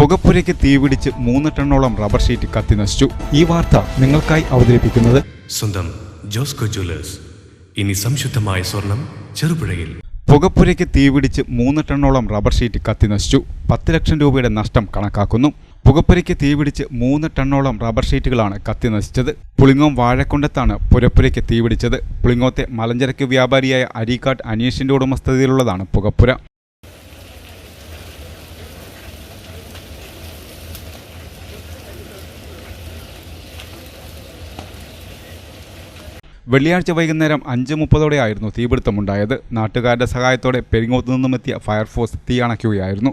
പുകപ്പുരയ്ക്ക് തീപിടിച്ച് മൂന്ന് ടണ്ണോളം rubber sheet കത്തി നശിച്ചു. ഈ വാർത്ത നിങ്ങൾക്കായി അവതരിപ്പിക്കുന്നത് സ്വന്തം ജോസ്കോ ജ്വല്ലേഴ്സ്. ഇനി സംശുദ്ധമായ സ്വർണം ചെറുപുഴയിൽ. പുകപ്പുരയ്ക്ക് തീപിടിച്ച് മൂന്ന് ടണ്ണോളം റബ്ബർ ഷീറ്റ് കത്തി നശിച്ചു. പത്ത് ലക്ഷം രൂപയുടെ നഷ്ടം കണക്കാക്കുന്നു. പുകപ്പുരയ്ക്ക് തീപിടിച്ച് മൂന്ന് ടണ്ണോളം റബ്ബർ ഷീറ്റുകളാണ് കത്തി നശിച്ചത്. പുളിങ്ങോം വാഴക്കൊണ്ടത്താണ് പുരപ്പുരയ്ക്ക് തീപിടിച്ചത്. പുളിങ്ങോത്തെ മലഞ്ചരക്ക് വ്യാപാരിയായ അരീക്കാട്ട് അനീഷിന്റെ ഉടമസ്ഥതയിലുള്ളതാണ് പുകപ്പുര. വെള്ളിയാഴ്ച വൈകുന്നേരം അഞ്ച് മുപ്പതോടെയായിരുന്നു തീപിടുത്തമുണ്ടായത്. നാട്ടുകാരുടെ സഹായത്തോടെ പെരിങ്ങോത്തു നിന്നുമെത്തിയ ഫയർഫോഴ്സ് തീ അണയ്ക്കുകയായിരുന്നു